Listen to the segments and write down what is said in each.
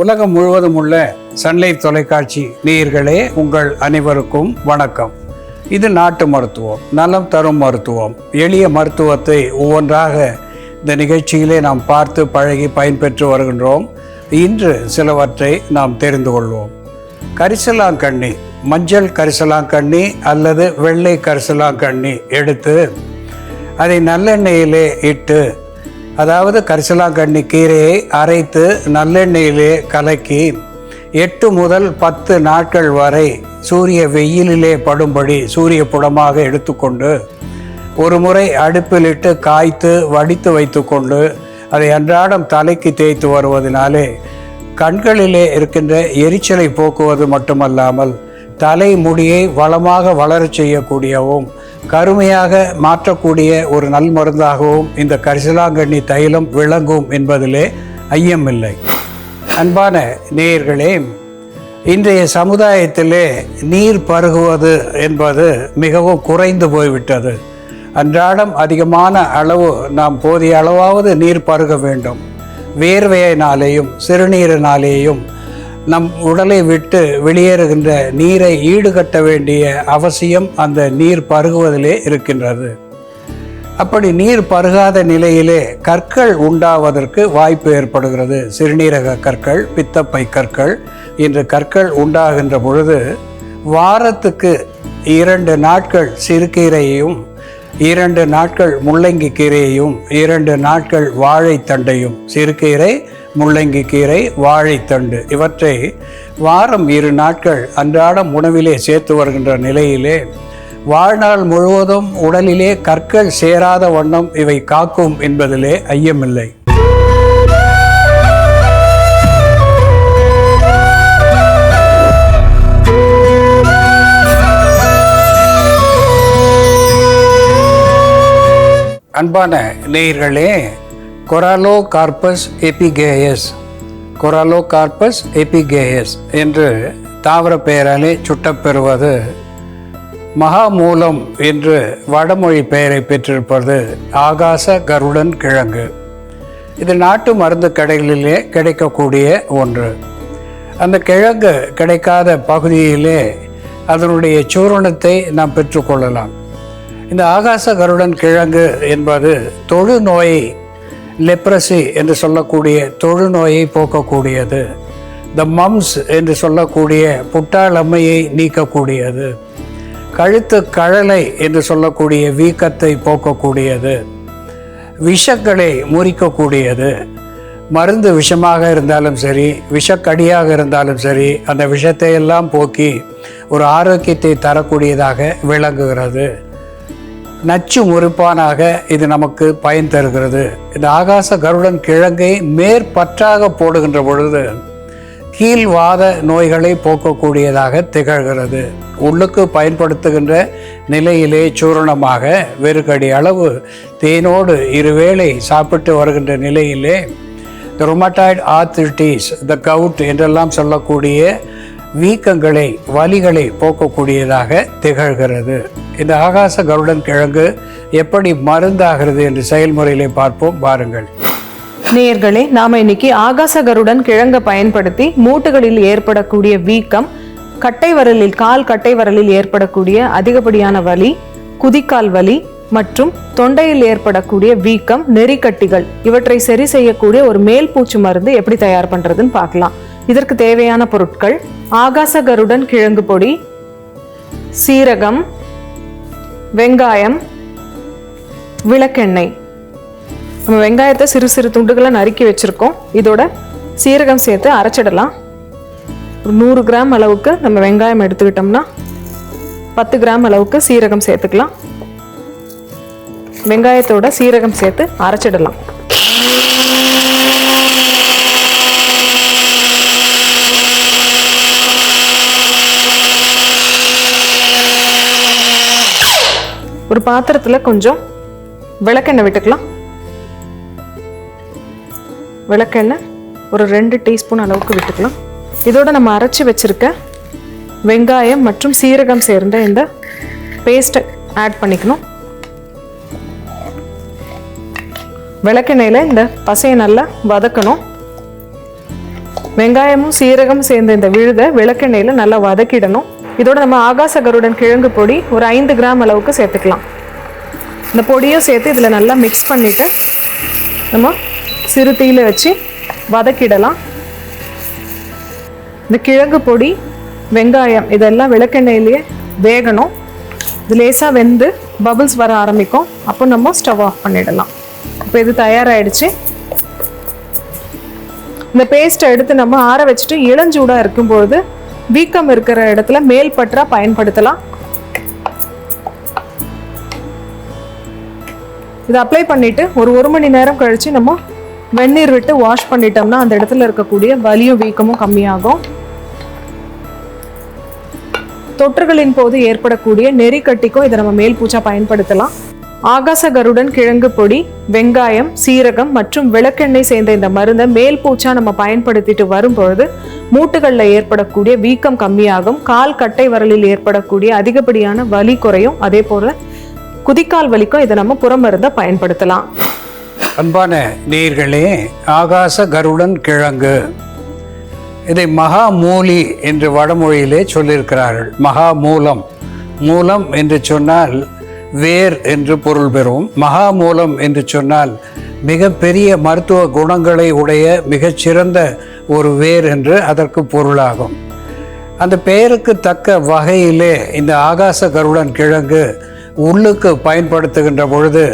உலகம் முழுவதும் உள்ள சன்லைட் தொலைக்காட்சி நேயர்களே உங்கள் அனைவருக்கும் வணக்கம். இது நாட்டு மருத்துவம் நலம் தரும் மருத்துவம். எளிய மருத்துவத்தை ஒவ்வொன்றாக இந்த நிகழ்ச்சியிலே நாம் பார்த்து பழகி பயன்பெற்று வருகின்றோம். இன்று சிலவற்றை நாம் தெரிந்து கொள்வோம். கரிசலாங்கண்ணி மஞ்சள் கரிசலாங்கண்ணி அல்லது வெள்ளை கரிசலாங்கண்ணி எடுத்து அதை நல்லெண்ணெயிலே இட்டு அதாவது கரிசலாங்கண்ணி கீரையை அரைத்து நல்லெண்ணெயிலே கலக்கி எட்டு முதல் பத்து நாட்கள் வரை சூரிய வெயிலிலே படும்படி சூரிய புடமாக எடுத்துக்கொண்டு ஒரு முறை அடுப்பிலிட்டு காய்த்து வடித்து வைத்துக்கொண்டு அதை அன்றாடம் தலைக்கு தேய்த்து வருவதனாலே கண்களிலே இருக்கின்ற எரிச்சலை போக்குவது மட்டுமல்லாமல் தலை முடியை வளமாக வளரச் செய்யக்கூடியவும் கருமையாக மாற்றக்கூடிய ஒரு நல் மருந்தாகவும் இந்த கரிசலாங்கண்ணி தைலம் விளங்கும் என்பதிலே ஐயமில்லை. அன்பான நேயர்களே இன்றைய சமுதாயத்திலே நீர் பருகுவது என்பது மிகவும் குறைந்து போய்விட்டது. அன்றாடம் அதிகமான அளவு நாம் போதிய அளவாவது நீர் பருக வேண்டும். வேர்வையினாலேயும் சிறுநீரினாலேயும் நம் உடலை விட்டு வெளியேறுகின்ற நீரை ஈடுகட்ட வேண்டிய அவசியம் அந்த நீர் பருகுவதிலே இருக்கின்றது. அப்படி நீர் பருகாத நிலையிலே கற்கள் உண்டாவதற்கு வாய்ப்பு ஏற்படுகிறது. சிறுநீரக கற்கள் பித்தப்பை கற்கள் இன்று கற்கள் உண்டாகின்ற பொழுது வாரத்துக்கு இரண்டு நாட்கள் சிறுகீரையையும் இரண்டு நாட்கள் முள்ளங்கி கீரையையும் இரண்டு நாட்கள் வாழைத்தண்டையும் சிறுகீரை முள்ளங்கி கீரை வாழைத்தண்டு இவற்றை வாரம் இரு நாட்கள் அன்றாடம் உணவிலே சேர்த்து வருகின்ற நிலையிலே வாழ்நாள் முழுவதும் உடலிலே கற்கள் சேராத வண்ணம் இவை காக்கும் என்பதிலே ஐயமில்லை. அன்பான நேயர்களே கொராலோ கார்பஸ் எபிகேயஸ் கொராலோ கார்பஸ் எபிகேயஸ் என்று தாவர பெயராலே சுட்டப்பெறுவது மகாமூலம் என்று வடமொழி பெயரை பெற்றிருப்பது ஆகாச கருடன் கிழங்கு. இது நாட்டு மருந்து கடைகளிலே கிடைக்கக்கூடிய ஒன்று. அந்த கிழங்கு கிடைக்காத பகுதியிலே அதனுடைய சூரணத்தை நாம் பெற்றுக்கொள்ளலாம். இந்த ஆகாச கருடன் கிழங்கு என்பது தொழுநோயை லெப்ரசி என்று சொல்லக்கூடிய தொழுநோயை போக்கக்கூடியது. த மம்ஸ் என்று சொல்லக்கூடிய புட்டாளம்மையை நீக்கக்கூடியது. கழுத்து கழலை என்று சொல்லக்கூடிய வீக்கத்தை போக்கக்கூடியது. விஷங்களை முறிக்கக்கூடியது. மருந்து விஷமாக இருந்தாலும் சரி விஷக்கடியாக இருந்தாலும் சரி அந்த விஷத்தை எல்லாம் போக்கி ஒரு ஆரோக்கியத்தை தரக்கூடியதாக விளங்குகிறது. நச்சு முறிப்பானாக இது நமக்கு பயன் தருகிறது. இந்த ஆகாச கருடன் கிழங்கை மேற்பற்றாக போடுகின்ற பொழுது கீழ்வாத நோய்களை போக்கக்கூடியதாக திகழ்கிறது. உள்ளுக்கு பயன்படுத்துகின்ற நிலையிலே சூரணமாக வெறுக்கடி அளவு தேனோடு இருவேளை சாப்பிட்டு வருகின்ற நிலையிலே த ரொமட்டாய்டு ஆர்த்திட்டிஸ் த கவுட் என்றெல்லாம் சொல்லக்கூடிய வீக்கங்களை வலிகளை போக்கக்கூடியதாக திகழ்கிறது. இந்த ஆகாச கருடன் கிழங்கு எப்படி மருந்தாகிறது என்று செயல்முறையிலே பார்ப்போம். பாருங்கள். நேயர்களே நாம இன்னைக்கு ஆகாச கருடன் கிழங்க பயன்படுத்தி மூட்டுகளில் ஏற்படக்கூடிய வீக்கம் கட்டை வரலில் கால் கட்டை வரலில் ஏற்படக்கூடிய அதிகப்படியான வலி குதிக்கால் வலி மற்றும் தொண்டையில் ஏற்படக்கூடிய வீக்கம் நெறிக்கட்டிகள் இவற்றை சரி செய்யக்கூடிய ஒரு மேல் பூச்சு மருந்து எப்படி தயார் பண்றதுன்னு பார்க்கலாம். இதற்கு தேவையான பொருட்கள் ஆகாச கருடன் கிழங்கு பொடி சீரகம் வெங்காயம் விளக்கெண்ணெய். நம்ம வெங்காயத்தை சிறு சிறு துண்டுகளை நறுக்கி வச்சுருக்கோம். இதோட சீரகம் சேர்த்து அரைச்சிடலாம். ஒரு நூறு கிராம் அளவுக்கு நம்ம வெங்காயம் எடுத்துக்கிட்டோம்னா பத்து கிராம் அளவுக்கு சீரகம் சேர்த்துக்கலாம். வெங்காயத்தோட சீரகம் சேர்த்து அரைச்சிடலாம். ஒரு பாத்திரத்தில் கொஞ்சம் விளக்கெண்ணெய் விட்டுக்கலாம். விளக்கெண்ணெய் ஒரு ரெண்டு டீஸ்பூன் அளவுக்கு விட்டுக்கலாம். இதோட நம்ம அரைச்சி வச்சிருக்க வெங்காயம் மற்றும் சீரகம் சேர்ந்த இந்த பேஸ்ட்டை ஆட் பண்ணிக்கணும். விளக்கெண்ணெயில் இந்த பசையை நல்லா வதக்கணும். வெங்காயமும் சீரகம் சேர்ந்த இந்த விழுதை விளக்கெண்ணெயில் நல்லா வதக்கிடணும். இதோட நம்ம ஆகாச கருடன் கிழங்கு பொடி ஒரு ஐந்து கிராம் அளவுக்கு சேர்த்துக்கலாம். இந்த பொடியும் சேர்த்து இதில் நல்லா மிக்ஸ் பண்ணிவிட்டு நம்ம சிறு தீயில வச்சு வதக்கிடலாம். இந்த கிழங்கு பொடி வெங்காயம் இதெல்லாம் விளக்கெண்ணெயிலேயே வேகணும். இது லேசாக வெந்து பபுள்ஸ் வர ஆரம்பிக்கும். அப்போ நம்ம ஸ்டவ் ஆஃப் பண்ணிடலாம். இப்போ இது தயாராகிடுச்சு இந்த பேஸ்ட்டை எடுத்து நம்ம ஆற வச்சுட்டு இளஞ்சூடாக இருக்கும்பொழுது வீக்கம் இருக்கிற இடத்துல மேல் பற்றா பயன்படுத்தலாம். இதை அப்ளை பண்ணிட்டு ஒரு ஒரு மணி நேரம் கழிச்சு நம்ம வெந்நீர் விட்டு வாஷ் பண்ணிட்டோம்னா அந்த இடத்துல இருக்கக்கூடிய வலியும் வீக்கமும் கம்மியாகும். தொற்றுகளின் போது ஏற்படக்கூடிய நெறி கட்டிக்கும் இதை நம்ம மேல் பூச்சா பயன்படுத்தலாம். ஆகாச கருடன் கிழங்கு பொடி வெங்காயம் சீரகம் மற்றும் விளக்கெண்ணெய் சேர்ந்த இந்த மருந்தை மேல் பூச்சா நம்ம பயன்படுத்திட்டு வரும்பொழுது மூட்டுகளில் ஏற்படக்கூடிய வீக்கம் கம்மியாகும். கால் கட்டை வரலில் ஏற்படக்கூடிய அதிகப்படியான வலி குறையும். அதே போல குதிக்கால் வலிக்கும். இதை நம்ம புறமருந்தை பயன்படுத்தலாம். அன்பான நீர்களே ஆகாச கருடன் கிழங்கு. இதை மகா மூலி என்று வடமொழியிலே சொல்லியிருக்கிறார்கள். மகா மூலம் மூலம் என்று சொன்னால் வேர் என்று பொருள் பெறும். மகா மூலம் என்று சொன்னால் மிகப்பெரிய மருத்துவ குணங்களை உடைய மிகச்சிறந்த ஒரு வேர் என்று அதற்கு பொருளாகும். அந்த பெயருக்கு தக்க வகையிலே இந்த ஆகாச கருடன் கிழங்கு உள்ளுக்கு பயன்படுத்துகின்ற பொழுது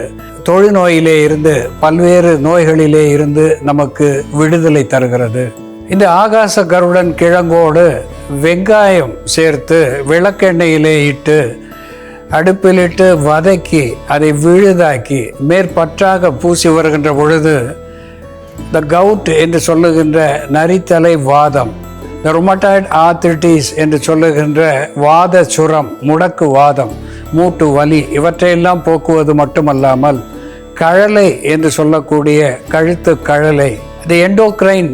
தொழுநோயிலே இருந்து பல்வேறு நோய்களிலே இருந்து நமக்கு விடுதலை தருகிறது. இந்த ஆகாச கருடன் கிழங்கோடு வெங்காயம் சேர்த்து விளக்கெண்ணெயிலே இட்டு அடுப்பிலிட்டு வதக்கி அதை விழுதாக்கி மேற்பற்றாக பூசி வருகின்ற பொழுது த கவுட் என்று சொல்லுகின்ற நரித்தலை வாதம் த ரொமட்டாய்ட் ஆத்திரிட்டிஸ் என்று சொல்லுகின்ற வாத சுரம் முடக்கு வாதம் மூட்டு வலி இவற்றையெல்லாம் போக்குவது மட்டுமல்லாமல் கழலை என்று சொல்லக்கூடிய கழுத்து கழலை தி எண்டோக்ரைன்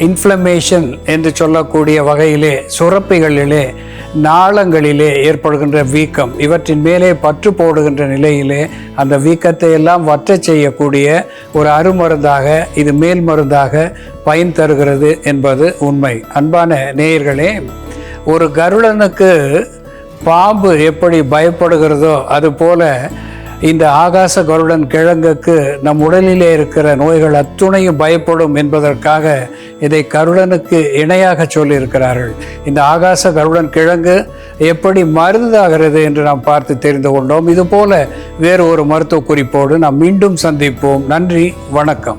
இன்ஃப்ளமேஷன் என்று சொல்லக்கூடிய வகையிலே சுரப்பிகளிலே நாளங்களிலே ஏற்படுகின்ற வீக்கம் இவற்றின் மேலே பற்று போடுகின்ற நிலையிலே அந்த வீக்கத்தை எல்லாம் வற்றச் செய்யக்கூடிய ஒரு அருமருந்தாக இது மேல் மருந்தாக பயன் தருகிறது என்பது உண்மை. அன்பான நேயர்களே ஒரு கருடனுக்கு பாம்பு எப்படி பயப்படுகிறதோ அதுபோல இந்த ஆகாச கருடன் கிழங்குக்கு நம் உடலிலே இருக்கிற நோய்கள் அத்துணையும் பயப்படும் என்பதற்காக இதை கருடனுக்கு இணையாக சொல்லியிருக்கிறார்கள். இந்த ஆகாச கருடன் கிழங்கு எப்படி மருந்தாகிறது என்று நாம் பார்த்து தெரிந்து கொண்டோம். இதுபோல வேறு ஒரு மருத்துவ குறிப்போடு நாம் மீண்டும் சந்திப்போம். நன்றி வணக்கம்.